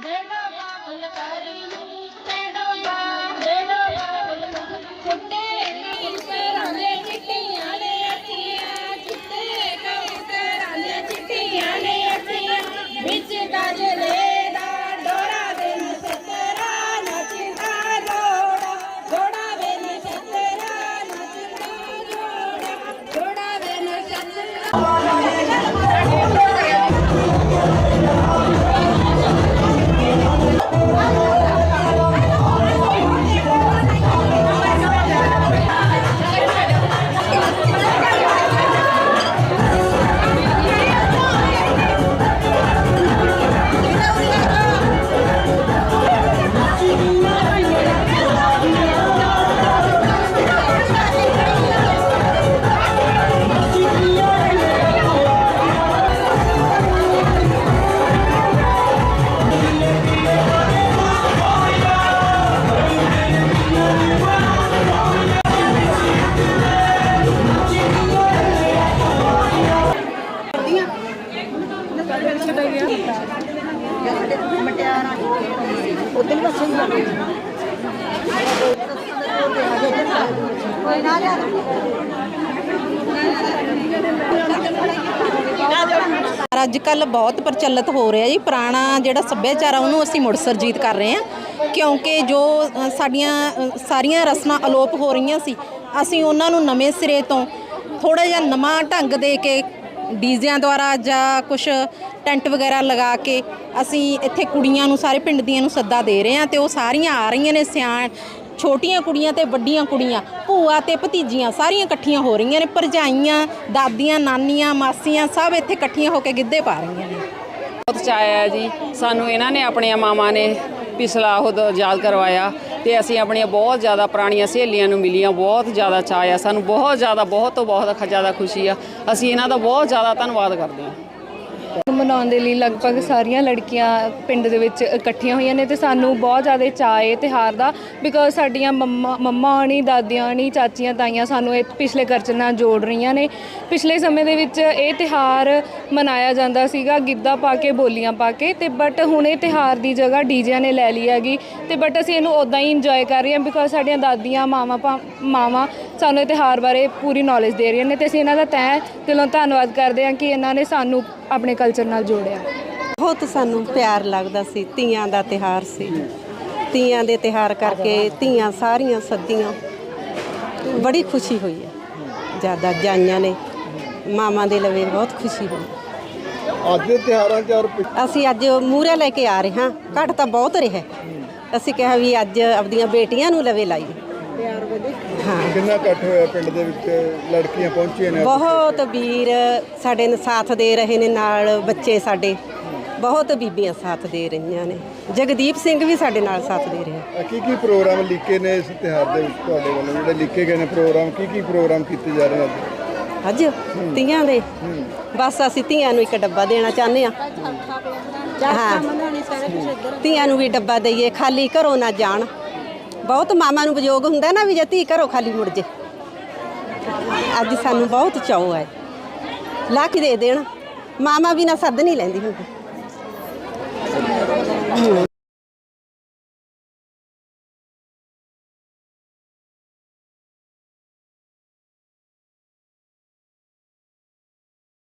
¡Gracias! ਅੱਜ ਕੱਲ ਬਹੁਤ ਪ੍ਰਚਲਿਤ ਹੋ ਰਿਹਾ ਜੀ। ਪੁਰਾਣਾ ਜਿਹੜਾ ਸੱਭਿਆਚਾਰ ਆ, ਉਹਨੂੰ ਅਸੀਂ ਮੁੜ ਸਰਜੀਤ ਕਰ ਰਹੇ ਹਾਂ। ਕਿਉਂਕਿ ਜੋ ਸਾਡੀਆਂ ਸਾਰੀਆਂ ਰਸਮਾਂ ਅਲੋਪ ਹੋ ਰਹੀਆਂ ਸੀ, ਅਸੀਂ ਉਹਨਾਂ ਨੂੰ ਨਵੇਂ ਸਿਰੇ ਤੋਂ ਥੋੜਾ ਜਿਹਾ ਨਵਾਂ ਢੰਗ ਦੇ ਕੇ ਡੀਜ਼ਿਆਂ ਦੁਆਰਾ ਜਾਂ ਕੁਝ ਟੈਂਟ ਵਗੈਰਾ ਲਗਾ ਕੇ ਅਸੀਂ ਇੱਥੇ ਕੁੜੀਆਂ ਨੂੰ, ਸਾਰੇ ਪਿੰਡ ਦੀਆਂ ਨੂੰ ਸੱਦਾ ਦੇ ਰਹੇ ਹਾਂ ਤੇ ਉਹ ਸਾਰੀਆਂ ਆ ਰਹੀਆਂ ਨੇ ਸਿਆਣ, ਛੋਟੀਆਂ ਕੁੜੀਆਂ ਤੇ ਵੱਡੀਆਂ ਕੁੜੀਆਂ, ਭੂਆ ਤੇ ਭਤੀਜੀਆਂ ਸਾਰੀਆਂ ਇਕੱਠੀਆਂ ਹੋ ਰਹੀਆਂ ਨੇ, ਭਰਜਾਈਆਂ, ਦਾਦੀਆਂ, ਨਾਨੀਆਂ, ਮਾਸੀਆਂ ਸਭ ਇੱਥੇ ਇਕੱਠੀਆਂ ਹੋ ਕੇ ਗਿੱਧੇ ਪਾ ਰਹੀਆਂ ਨੇ। ਬਹੁਤ ਚਾਅ ਹੈ ਜੀ, ਸਾਨੂੰ ਇਹਨਾਂ ਨੇ, ਆਪਣੀਆਂ ਮਾਵਾਂ ਨੇ ਪਿਛਲਾ ਉਹ ਯਾਦ ਕਰਵਾਇਆ। ਤੇ ਅਸੀਂ ਆਪਣੀਆਂ ਬਹੁਤ ਜ਼ਿਆਦਾ ਪੁਰਾਣੀਆਂ ਸਹੇਲੀਆਂ ਨੂੰ ਮਿਲੀਆਂ, ਬਹੁਤ ਜ਼ਿਆਦਾ ਚਾਅ ਆ ਸਾਨੂੰ, ਬਹੁਤ ਜ਼ਿਆਦਾ, ਬਹੁਤ ਤੋਂ ਬਹੁਤ ਜ਼ਿਆਦਾ ਖੁਸ਼ੀ ਆ। ਅਸੀਂ ਇਹਨਾਂ ਦਾ ਬਹੁਤ ਜ਼ਿਆਦਾ ਧੰਨਵਾਦ ਕਰਦੇ ਹਾਂ। ਮਨਾਉਣ ਦੇ ਲਈ ਲਗਭਗ ਸਾਰੀਆਂ ਲੜਕੀਆਂ ਪਿੰਡ ਦੇ ਵਿੱਚ ਇਕੱਠੀਆਂ ਹੋਈਆਂ ਨੇ ਤੇ ਸਾਨੂੰ ਬਹੁਤ ਜ਼ਿਆਦਾ ਚਾਅ ਹੈ ਤਿਉਹਾਰ ਦਾ ਬਿਕੋਜ਼ ਸਾਡੀਆਂ ਮੰਮਾ ਮੰਮਾ ਹਣੀ ਦਾਦੀਆਂ ਹਣੀ ਚਾਚੀਆਂ, ਤਾਈਆਂ ਸਾਨੂੰ ਇਹ ਪਿਛਲੇ ਕਲਚਰ ਨਾਲ ਜੋੜ ਰਹੀਆਂ ਨੇ। ਪਿਛਲੇ ਸਮੇਂ ਦੇ ਵਿੱਚ ਇਹ ਤਿਉਹਾਰ ਮਨਾਇਆ ਜਾਂਦਾ ਸੀਗਾ, ਗਿੱਧਾ ਪਾ ਕੇ, ਬੋਲੀਆਂ ਪਾ ਕੇ ਤੇ ਬਟ ਹੁਣ ਇਹ ਤਿਉਹਾਰ ਦੀ ਜਗ੍ਹਾ ਡੀਜਿਆਂ ਨੇ ਲੈ ਲਈ ਹੈਗੀ ਤੇ ਬਟ ਅਸੀਂ ਇਹਨੂੰ ਉਦਾਂ ਹੀ ਇੰਜੋਏ ਕਰ ਰਹੇ ਹਾਂ ਬਿਕੋਜ਼ ਸਾਡੀਆਂ ਦਾਦੀਆਂ, ਮਾਵਾਂ, ਭਾ- ਮਾਵਾਂ ਸਾਨੂੰ ਤਿਉਹਾਰ ਬਾਰੇ ਪੂਰੀ ਨੌਲੇਜ ਦੇ ਰਹੀਆਂ ਨੇ ਤੇ ਅਸੀਂ ਇਹਨਾਂ ਦਾ ਤਹਿ ਦਿਲੋਂ ਧੰਨਵਾਦ ਕਰਦੇ ਹਾਂ ਕਿ ਇਹਨਾਂ ਨੇ ਸਾਨੂੰ ਆਪਣੇ ਕਲਚਰ ਨਾਲ ਜੋੜਿਆ। ਬਹੁਤ ਸਾਨੂੰ ਪਿਆਰ ਲੱਗਦਾ ਸੀ ਧੀਆਂ ਦਾ ਤਿਹਾਰ ਸੀ। ਧੀਆਂ ਦੇ ਤਿਹਾਰ ਕਰਕੇ ਧੀਆਂ ਸਾਰੀਆਂ ਸੱਦੀਆਂ ਬੜੀ ਖੁਸ਼ੀ ਹੋਈ ਹੈ। ਜ਼ਿਆਦਾ ਜਾਈਆਂ ਨੇ ਮਾਵਾਂ ਦੇ ਲਵੇ ਬਹੁਤ ਖੁਸ਼ੀ ਹੋਈ। ਅੱਜ ਦੇ ਤਿਉਹਾਰਾਂ 'ਚ ਔਰ ਪਿਛ- ਅਸੀਂ ਅੱਜ ਮੂਹਰੇ ਲੈ ਕੇ ਆ ਰਹੇ ਹਾਂ ਘੱਟ ਤਾਂ ਬਹੁਤ ਰਿਹਾ। ਅਸੀਂ ਕਿਹਾ ਵੀ ਅੱਜ ਆਪਦੀਆਂ ਬੇਟੀਆਂ ਨੂੰ ਲਵੇ ਲਾਈਏ। ਹਾਂ। ਕਿੰਨਾ ਇਕੱਠ ਹੋਇਆ ਪਿੰਡ ਦੇ ਵਿੱਚ? ਲੜਕੀਆਂ ਪਹੁੰਚੀਆਂ ਨੇ ਬਹੁਤ ਵੀਰ ਸਾਡੇ ਨੇ ਸਾਥ ਦੇ ਰਹੇ ਨੇ ਨਾਲ ਬੱਚੇ ਸਾਡੇ। ਬਹੁਤ ਬੀਬੀਆਂ ਸਾਥ ਦੇ ਰਹੀਆਂ ਨੇ। ਜਗਦੀਪ ਸਿੰਘ ਵੀ ਸਾਡੇ ਨਾਲ ਸਾਥ ਦੇ ਰਿਹਾ। ਕੀ ਕੀ ਪ੍ਰੋਗਰਾਮ ਲਿਖੇ ਨੇ ਇਸ ਤਿਉਹਾਰ ਦੇ ਵਿੱਚ ਤੁਹਾਡੇ ਵੱਲੋਂ? ਜਿਹੜੇ ਲਿਖੇ ਗਏ ਨੇ ਪ੍ਰੋਗਰਾਮ ਕੀ ਕੀ ਪ੍ਰੋਗਰਾਮ ਕੀਤੇ ਜਾ ਰਹੇ ਨੇ ਅੱਜ? ਅੱਜ ਧੀਆਂ ਦੇ। ਬਸ ਅਸੀਂ ਧੀਆਂ ਨੂੰ ਇੱਕ ਡੱਬਾ ਦੇਣਾ ਚਾਹੁੰਦੇ ਆ ਹਾਂ। ਧੀਆਂ ਨੂੰ ਵੀ ਡੱਬਾ ਦਈਏ ਖਾਲੀ ਘਰੋਂ ਨਾ ਜਾਣ। ਬਹੁਤ ਮਾਮਾ ਨੂੰ ਵਿਯੋਗ ਹੁੰਦਾ ਨਾ ਵੀ ਜੇ ਧੀ ਘਰੋਂ ਖਾਲੀ ਮੁੜ ਜੇ। ਅੱਜ ਸਾਨੂੰ ਬਹੁਤ ਚਾਅ ਹੈ। ਲੱਖ ਦੇ ਦੇਣ। ਮਾਮਾ ਵੀ ਨਾ ਸੱਦ ਨਹੀਂ ਲੈਂਦੀ ਹੁੰਦੀ।